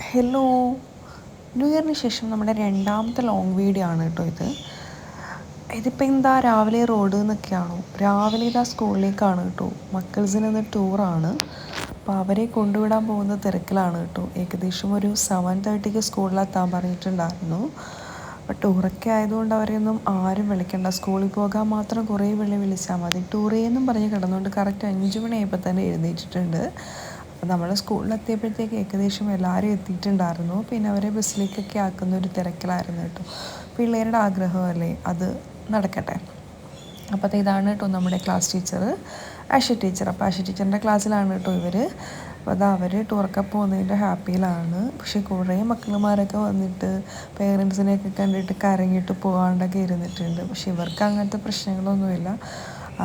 Hello new ഇയറിന് ശേഷം നമ്മുടെ രണ്ടാമത്തെ ലോങ് വീഡിയോ ആണ് കേട്ടോ ഇത്. ഇതിപ്പോൾ എന്താ രാവിലെ റോഡ് എന്നൊക്കെയാണോ രാവിലെ ഇതാ സ്കൂളിലേക്കാണ് കേട്ടോ. മക്കൾസിന് ഇന്ന് ടൂറാണ് അപ്പോൾ അവരെ കൊണ്ടുവിടാൻ പോകുന്ന തിരക്കിലാണ് കേട്ടോ. ഏകദേശം ഒരു സെവൻ തേർട്ടിക്ക് സ്കൂളിലെത്താൻ പറഞ്ഞിട്ടുണ്ടായിരുന്നു. ടൂറൊക്കെ ആയതുകൊണ്ട് അവരെയൊന്നും ആരും വിളിക്കണ്ട. സ്കൂളിൽ പോകാൻ മാത്രം കുറേ വിളി വിളിച്ചാൽ മതി. ടൂറേന്നും പറഞ്ഞ് കിടന്നുകൊണ്ട് കറക്റ്റ് അഞ്ച് മണിയായപ്പോൾ തന്നെ എഴുന്നേറ്റിട്ടുണ്ട്. അപ്പോൾ നമ്മൾ സ്കൂളിലെത്തിയപ്പോഴത്തേക്ക് ഏകദേശം എല്ലാവരും എത്തിയിട്ടുണ്ടായിരുന്നു. പിന്നെ അവരെ ബസ്സിലേക്കൊക്കെ ആക്കുന്ന ഒരു തിരക്കിലായിരുന്നു കേട്ടോ. പിള്ളേരുടെ ആഗ്രഹമല്ലേ? അത് നടക്കട്ടെ. അപ്പോൾ ഇതാണ് കേട്ടോ നമ്മുടെ ക്ലാസ് ടീച്ചർ ആഷ ടീച്ചർ. അപ്പോൾ ആഷ ടീച്ചറിന്റെ ക്ലാസ്സിലാണ് കേട്ടോ ഇവർ അപ്പോൾ അത് അവർ ടൂറൊക്കെ പോകുന്നതിന്റെ ഹാപ്പിയിലാണ്. പക്ഷേ കുറേ മക്കളുമാരൊക്കെ വന്നിട്ട് പേരൻസിനെയൊക്കെ കണ്ടിട്ട് കരങ്ങിയിട്ട് പോകാണ്ടൊക്കെ ഇരുന്നിട്ടുണ്ട്. പക്ഷെ ഇവർക്ക് അങ്ങനത്തെ പ്രശ്നങ്ങളൊന്നുമില്ല.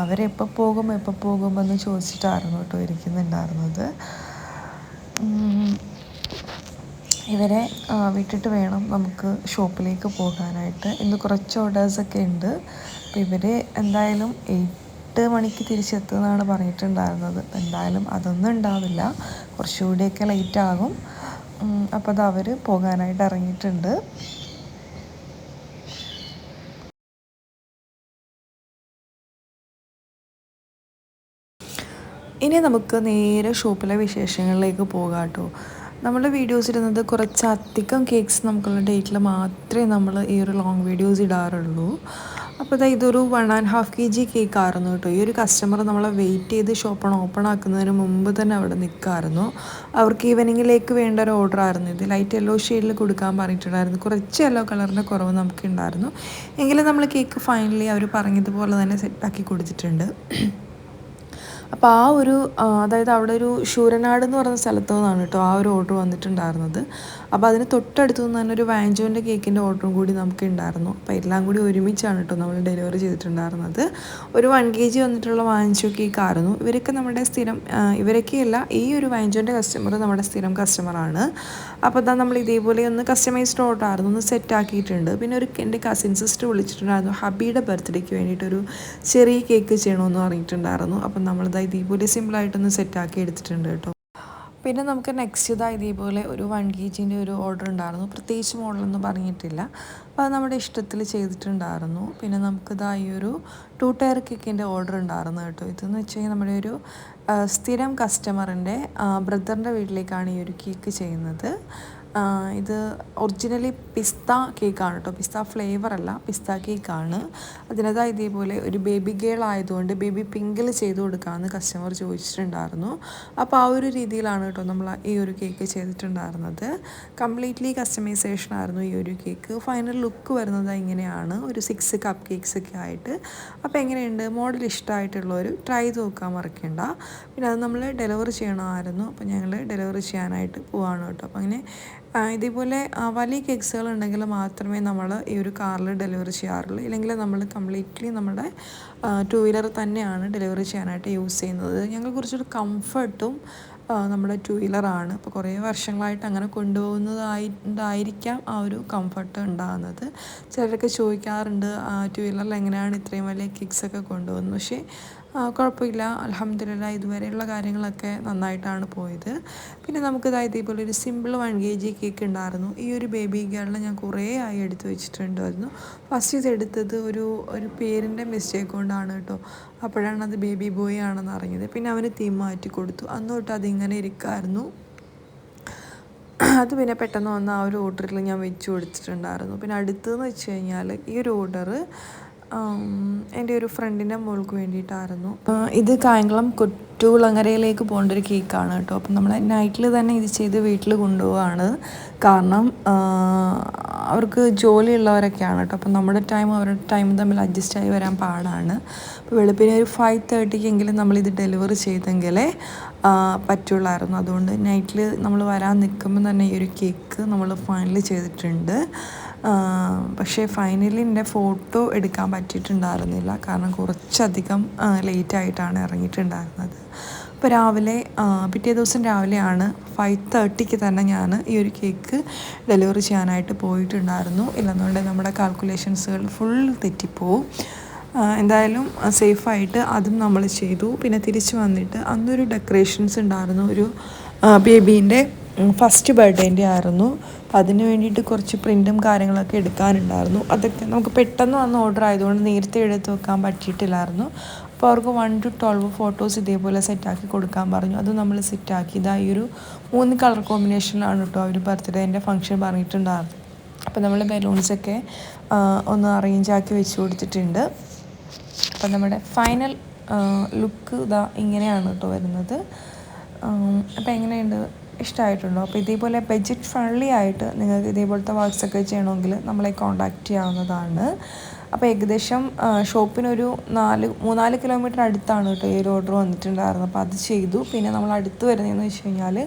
അവരെപ്പോൾ പോകും എപ്പോൾ പോകുമെന്ന് ചോദിച്ചിട്ടായിരുന്നു കേട്ടോ ഇരിക്കുന്നുണ്ടായിരുന്നത്. ഇവരെ വിട്ടിട്ട് വേണം നമുക്ക് ഷോപ്പിലേക്ക് പോകാനായിട്ട്. ഇന്ന് കുറച്ച് ഓർഡേഴ്സൊക്കെ ഉണ്ട്. അപ്പോൾ ഇവർ എന്തായാലും എട്ട് മണിക്ക് തിരിച്ചെത്തുമെന്നാണ് പറഞ്ഞിട്ടുണ്ടായിരുന്നത്. എന്തായാലും അതൊന്നും ഉണ്ടാവില്ല. കുറച്ചുകൂടിയൊക്കെ ലേറ്റ് ആകും. അപ്പോൾ അത് അവർ പോകാനായിട്ട് ഇറങ്ങിയിട്ടുണ്ട്. ഇനി നമുക്ക് നേരെ ഷോപ്പിലെ വിശേഷങ്ങളിലേക്ക് പോകാം കേട്ടോ നമ്മുടെ വീഡിയോസ് ഇടുന്നത് കുറച്ചധികം കേക്ക്സ് നമുക്കുള്ള ഡേറ്റിൽ മാത്രമേ നമ്മൾ ഈ ഒരു ലോങ് വീഡിയോസ് ഇടാറുള്ളൂ. അപ്പോൾ ഇതാ ഇതൊരു one and half K G cake ആയിരുന്നു കേട്ടോ. ഈ ഒരു കസ്റ്റമർ നമ്മളെ വെയിറ്റ് ചെയ്ത് ഷോപ്പ് ഓപ്പൺ ആക്കുന്നതിന് മുമ്പ് തന്നെ അവിടെ നിൽക്കായിരുന്നു അവർക്ക് ഈവനിങ്ങിലേക്ക് വേണ്ട ഒരു ഓർഡർ ആയിരുന്നു ഇത്. ലൈറ്റ് യെല്ലോ ഷെയ്ഡിൽ കൊടുക്കാൻ പറഞ്ഞിട്ടുണ്ടായിരുന്നു. കുറച്ച് യെല്ലോ കളറിന്റെ കുറവ് നമുക്ക് ഉണ്ടായിരുന്നു. എങ്കിലും നമ്മൾ കേക്ക് ഫൈനലി അവർ പറഞ്ഞതുപോലെ തന്നെ സെറ്റാക്കി കൊടുത്തിട്ടുണ്ട്. അപ്പോൾ ആ ഒരു അതായത് അവിടെ ഒരു ശൂരനാട് എന്ന് പറയുന്ന സ്ഥലത്തു നിന്നാണ് കേട്ടോ ആ ഒരു ഓർഡർ വന്നിട്ടുണ്ടായിരുന്നത്. അപ്പോൾ അതിന് തൊട്ടടുത്തു നിന്ന് തന്നെ ഒരു വാഞ്ചോന്റെ കേക്കിന്റെ ഓർഡറും കൂടി നമുക്ക് ഉണ്ടായിരുന്നു. അപ്പോൾ എല്ലാം കൂടി ഒരുമിച്ചാണ് കേട്ടോ നമ്മൾ ഡെലിവറി ചെയ്തിട്ടുണ്ടായിരുന്നത്. ഒരു വൺ കെ ജി വന്നിട്ടുള്ള വാഞ്ചോ കേക്കായിരുന്നു ഇവരൊക്കെ നമ്മുടെ സ്ഥിരം ഇവരൊക്കെയല്ല ഈ ഒരു വാഞ്ചോന്റെ കസ്റ്റമർ നമ്മുടെ സ്ഥിരം കസ്റ്റമറാണ് അപ്പോൾ അതാ നമ്മൾ ഇതേപോലെ ഒന്ന് കസ്റ്റമൈസ്ഡ് ഓർഡർ ആയിരുന്നു ഒന്ന് സെറ്റ് ആക്കിയിട്ടുണ്ട്. പിന്നെ ഒരു എന്റെ കസിൻ സിസ്റ്റർ വിളിച്ചിട്ടുണ്ടായിരുന്നു ഹബിയുടെ ബർത്ത്ഡേക്ക് വേണ്ടിയിട്ടൊരു ചെറിയ കേക്ക് ചെയ്യണമെന്ന് പറഞ്ഞിട്ടുണ്ടായിരുന്നു. അപ്പം നമ്മളിതാ ഇതേപോലെ സിമ്പിളായിട്ടൊന്ന് സെറ്റാക്കി എടുത്തിട്ടുണ്ട് കേട്ടോ. പിന്നെ നമുക്ക് നെക്സ്റ്റ് ഇതാ ഇതേപോലെ ഒരു വൺ കെ ജിന്റെ ഒരു ഓർഡർ ഉണ്ടായിരുന്നു. പ്രത്യേകിച്ച് മോഡലൊന്നും പറഞ്ഞിട്ടില്ല. അപ്പോൾ അത് നമ്മുടെ ഇഷ്ടത്തിൽ ചെയ്തിട്ടുണ്ടായിരുന്നു. പിന്നെ നമുക്കിതാ ഈ ഒരു ടു ടയർ കിക്കിന്റെ ഓർഡർ ഉണ്ടായിരുന്നു കേട്ടോ. ഇതെന്ന് വെച്ച് കഴിഞ്ഞാൽ നമ്മുടെ ഒരു സ്ഥിരം കസ്റ്റമറിന്റെ ബ്രദറിന്റെ വീട്ടിലേക്കാണ് ഈ ഒരു കേക്ക് ചെയ്യുന്നത്. ഇത് ഒറിജിനലി പിസ്ത കേക്കാണ് കേട്ടോ പിസ്ത ഫ്ലേവർ അല്ല പിസ്ത കേക്കാണ് അതിനകത്ത് ഇതേപോലെ ഒരു ബേബി ഗേൾ ആയതുകൊണ്ട് ബേബി പിങ്കിൽ ചെയ്ത് കൊടുക്കാമെന്ന് കസ്റ്റമർ ചോദിച്ചിട്ടുണ്ടായിരുന്നു. അപ്പോൾ ആ ഒരു രീതിയിലാണ് കേട്ടോ നമ്മൾ ഈ ഒരു കേക്ക് ചെയ്തിട്ടുണ്ടായിരുന്നത്. കംപ്ലീറ്റ്ലി കസ്റ്റമൈസേഷൻ ആയിരുന്നു ഈ ഒരു കേക്ക് ഫൈനൽ ലുക്ക് വരുന്നത് ഇങ്ങനെയാണ്. ഒരു സിക്സ് കപ്പ് കേക്ക്സ് ഒക്കെ ആയിട്ട്. അപ്പോൾ എങ്ങനെയുണ്ട്? മോഡൽ ഇഷ്ടമായിട്ടുള്ളവർ ട്രൈ ചെയ്ത് നോക്കാൻ മറക്കണ്ട. പിന്നെ അത് നമ്മൾ ഡെലിവറി ചെയ്യണമായിരുന്നു. അപ്പോൾ ഞങ്ങൾ ഡെലിവറി ചെയ്യാനായിട്ട് പോവാണ് കേട്ടോ അപ്പോൾ അങ്ങനെ ഇതേപോലെ വലിയ കേക്ക്സുകൾ ഉണ്ടെങ്കിൽ മാത്രമേ നമ്മൾ ഈ ഒരു കാറിൽ ഡെലിവറി ചെയ്യാറുള്ളൂ. ഇല്ലെങ്കിൽ നമ്മൾ കംപ്ലീറ്റ്ലി നമ്മുടെ ടു വീലർ തന്നെയാണ് ഡെലിവറി ചെയ്യാനായിട്ട് യൂസ് ചെയ്യുന്നത്. ഞങ്ങൾ കുറച്ചൊരു കംഫർട്ടും നമ്മുടെ ടു വീലറാണ് അപ്പോൾ കുറേ വർഷങ്ങളായിട്ട് അങ്ങനെ കൊണ്ടുപോകുന്നതായിട്ടായിരിക്കാം ആ ഒരു കംഫർട്ട് ഉണ്ടാകുന്നത്. ചിലരൊക്കെ ചോദിക്കാറുണ്ട് ടു വീലറിൽ എങ്ങനെയാണ് ഇത്രയും വലിയ കിക്സൊക്കെ കൊണ്ടുപോകുന്നത്? പക്ഷേ കുഴപ്പമില്ല. അലഹമ്മദില്ല ഇതുവരെയുള്ള കാര്യങ്ങളൊക്കെ നന്നായിട്ടാണ് പോയത്. പിന്നെ നമുക്ക് ഇതായത് ഇതേപോലെ ഒരു simple one K G cake ഉണ്ടായിരുന്നു. ഈ ഒരു ബേബി ഗേളിനെ ഞാൻ കുറേ ആയി എടുത്ത് വെച്ചിട്ടുണ്ടായിരുന്നു. ഫസ്റ്റ് ഇത് എടുത്തത് ഒരു ഒരു പേരിന്റെ മിസ്റ്റേക്ക് കൊണ്ടാണ് കേട്ടോ. അപ്പോഴാണ് അത് ബേബി ബോയ് ആണെന്ന് അറിഞ്ഞത്. പിന്നെ അവന് തീം മാറ്റി കൊടുത്തു. അന്ന് തൊട്ട് അതിങ്ങനെ ഇരിക്കായിരുന്നു. അത് പിന്നെ പെട്ടെന്ന് വന്ന ആ ഒരു ഓർഡറിൽ ഞാൻ വെച്ച് കൊടുത്തിട്ടുണ്ടായിരുന്നു. പിന്നെ അടുത്തതെന്ന് വെച്ച് കഴിഞ്ഞാൽ ഈ ഒരു ഓർഡർ എന്റെ ഒരു ഫ്രണ്ടിന്റെ മോൾക്ക് വേണ്ടിയിട്ടായിരുന്നു. ഇത് കായംകുളം കൊറ്റുകുളങ്ങരയിലേക്ക് പോകേണ്ട ഒരു കേക്കാണ് കേട്ടോ. അപ്പം നമ്മൾ നൈറ്റിൽ തന്നെ ഇത് ചെയ്ത് വീട്ടിൽ കൊണ്ടുപോവാണ്. കാരണം അവർക്ക് ജോലിയുള്ളവരൊക്കെയാണ് കേട്ടോ. അപ്പം നമ്മുടെ ടൈം അവരുടെ ടൈം തമ്മിൽ അഡ്ജസ്റ്റ് ആയി വരാൻ പാടാണ്. അപ്പോൾ വെളുപ്പിനെ ഒരു ഫൈവ് തേർട്ടിക്കെങ്കിലും നമ്മളിത് ഡെലിവറി ചെയ്തെങ്കിലേ പറ്റുള്ളായിരുന്നു. അതുകൊണ്ട് നൈറ്റിൽ നമ്മൾ വരാൻ നിൽക്കുമ്പോൾ തന്നെ ഈ ഒരു കേക്ക് നമ്മൾ ഫൈനൽ ചെയ്തിട്ടുണ്ട്. പക്ഷേ ഫൈനലി എന്റെ ഫോട്ടോ എടുക്കാൻ പറ്റിയിട്ടുണ്ടായിരുന്നില്ല. കാരണം കുറച്ചധികം ലേറ്റായിട്ടാണ് ഇറങ്ങിയിട്ടുണ്ടായിരുന്നത്. അപ്പോൾ രാവിലെ പിറ്റേ ദിവസം രാവിലെയാണ് ഫൈവ് തേർട്ടിക്ക് തന്നെ ഞാൻ ഈ ഒരു കേക്ക് ഡെലിവറി ചെയ്യാനായിട്ട് പോയിട്ടുണ്ടായിരുന്നു. ഇല്ലെന്നുണ്ടെങ്കിൽ നമ്മുടെ കാൽക്കുലേഷൻസുകൾ ഫുൾ തെറ്റിപ്പോവും. എന്തായാലും സേഫായിട്ട് അതും നമ്മൾ ചെയ്തു. പിന്നെ തിരിച്ച് വന്നിട്ട് അന്നൊരു ഡെക്കറേഷൻസ് ഉണ്ടായിരുന്നു. ഒരു ബേബീന്റെ ഫസ്റ്റ് ബർത്ത്ഡേന്റെ ആയിരുന്നു. അതിന് വേണ്ടിയിട്ട് കുറച്ച് പ്രിന്റും കാര്യങ്ങളൊക്കെ എടുക്കാനുണ്ടായിരുന്നു. അതൊക്കെ നമുക്ക് പെട്ടെന്ന് വന്ന് ഓർഡർ ആയതുകൊണ്ട് നേരത്തെ എടുത്ത് വെക്കാൻ പറ്റിയിട്ടില്ലായിരുന്നു. അപ്പോൾ അവർക്ക് വൺ ടു ട്വൽവ് ഫോട്ടോസ് ഇതേപോലെ സെറ്റാക്കി കൊടുക്കാൻ പറഞ്ഞു. അത് നമ്മൾ സെറ്റാക്കി ഇതാ ഈ ഒരു മൂന്ന് കളർ കോമ്പിനേഷനിലാണ് കേട്ടോ അവർ ബർത്ത്ഡേന്റെ ഫംഗ്ഷൻ പറഞ്ഞിട്ടുണ്ടായിരുന്നു അപ്പോൾ നമ്മൾ ബലൂൺസൊക്കെ ഒന്ന് അറേഞ്ച് ആക്കി വെച്ച് കൊടുത്തിട്ടുണ്ട്. അപ്പോൾ നമ്മുടെ ഫൈനൽ ലുക്ക് ഇതാ ഇങ്ങനെയാണ് കേട്ടോ വരുന്നത്. അപ്പോൾ എങ്ങനെയുണ്ട്? ഇഷ്ടമായിട്ടുണ്ടോ അപ്പോൾ ഇതേപോലെ ബഡ്ജറ്റ് ഫ്രണ്ട്ലി ആയിട്ട് നിങ്ങൾക്ക് ഇതേപോലത്തെ വർക്ക്സൊക്കെ ചെയ്യണമെങ്കിൽ നമ്മളെ കോൺടാക്റ്റ് ചെയ്യാവുന്നതാണ്. അപ്പോൾ ഏകദേശം ഷോപ്പിനൊരു നാല് മൂന്നാൽ കിലോമീറ്റർ അടുത്താണ് കേട്ടോ ഈ ഒരു ഓർഡർ വന്നിട്ടുണ്ടായിരുന്നത്. അപ്പോൾ അത് ചെയ്തു. പിന്നെ നമ്മൾ അടുത്ത് വരുന്നതെന്ന് വെച്ച് കഴിഞ്ഞാൽ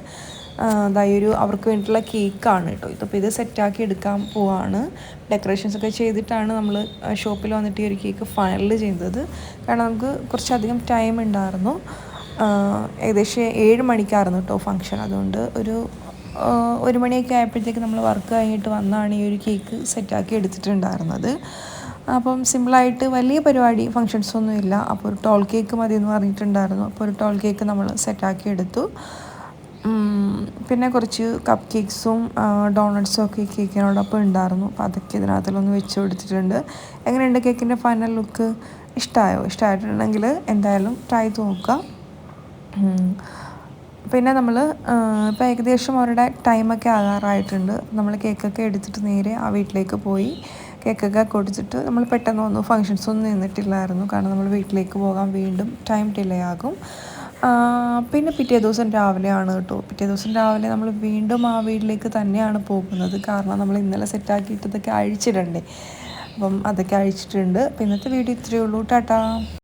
ഒരു അവർക്ക് വേണ്ടിയിട്ടുള്ള കേക്കാണ് കേട്ടോ. ഇതിപ്പോൾ ഇത് സെറ്റാക്കി എടുക്കാൻ പോവാണ്. ഡെക്കറേഷൻസ് ഒക്കെ ചെയ്തിട്ടാണ് നമ്മൾ ഷോപ്പിൽ വന്നിട്ട് ഈ ഒരു കേക്ക് ഫൈനൽ ചെയ്തത് കാരണം നമുക്ക് കുറച്ചധികം ടൈം ഉണ്ടായിരുന്നു. ഏകദേശം ഏഴ് മണിക്കായിരുന്നു കേട്ടോ ഫംഗ്ഷൻ അതുകൊണ്ട് ഒരു ഒരു മണിയൊക്കെ ആയപ്പോഴത്തേക്ക് നമ്മൾ വർക്ക് കഴിഞ്ഞിട്ട് വന്നാണ് ഈ ഒരു കേക്ക് സെറ്റാക്കി എടുത്തിട്ടുണ്ടായിരുന്നത്. അപ്പം സിമ്പിളായിട്ട് വലിയ പരിപാടി ഫങ്ഷൻസ് ഒന്നും ഇല്ല. അപ്പോൾ ഒരു ടോൾ കേക്ക് മതി എന്ന് പറഞ്ഞിട്ടുണ്ടായിരുന്നു. അപ്പോൾ ഒരു ടോൾ കേക്ക് നമ്മൾ സെറ്റാക്കി എടുത്തു. പിന്നെ കുറച്ച് കപ്പ് കേക്ക്സും ഡോണട്ട്സും ഒക്കെ കേക്കിനോടൊപ്പം ഉണ്ടായിരുന്നു. അപ്പോൾ അതൊക്കെ ഇതിനകത്തിലൊന്ന് വെച്ച് കൊടുത്തിട്ടുണ്ട്. എങ്ങനെയുണ്ട് കേക്കിന്റെ ഫൈനൽ ലുക്ക് ഇഷ്ടമായോ ഇഷ്ടമായിട്ടുണ്ടെങ്കിൽ എന്തായാലും ട്രൈ ചെയ്ത് നോക്കുക പിന്നെ നമ്മൾ ഇപ്പോൾ ഏകദേശം അവരുടെ ടൈമൊക്കെ ആകാറായിട്ടുണ്ട്. നമ്മൾ കേക്കൊക്കെ എടുത്തിട്ട് നേരെ ആ വീട്ടിലേക്ക് പോയി. കേക്കൊക്കെ കൊടുത്തിട്ട് നമ്മൾ പെട്ടെന്ന് വന്നു. ഫങ്ഷൻസ് ഒന്നും നിന്നിട്ടില്ലായിരുന്നു. കാരണം നമ്മൾ വീട്ടിലേക്ക് പോകാൻ വീണ്ടും ടൈം ഡിലേ ആകും. പിന്നെ പിറ്റേ ദിവസം രാവിലെയാണ് കേട്ടോ പിറ്റേ ദിവസം രാവിലെ നമ്മൾ വീണ്ടും ആ വീട്ടിലേക്ക് തന്നെയാണ് പോകുന്നത്. കാരണം നമ്മൾ ഇന്നലെ സെറ്റാക്കിയിട്ടതൊക്കെ അഴിച്ചിടണ്ടേ. അപ്പം അതൊക്കെ അഴിച്ചിട്ടുണ്ട്. അപ്പം ഇന്നത്തെ വീഡിയോ ഇത്രയേ ഉള്ളൂ. ടാറ്റാ.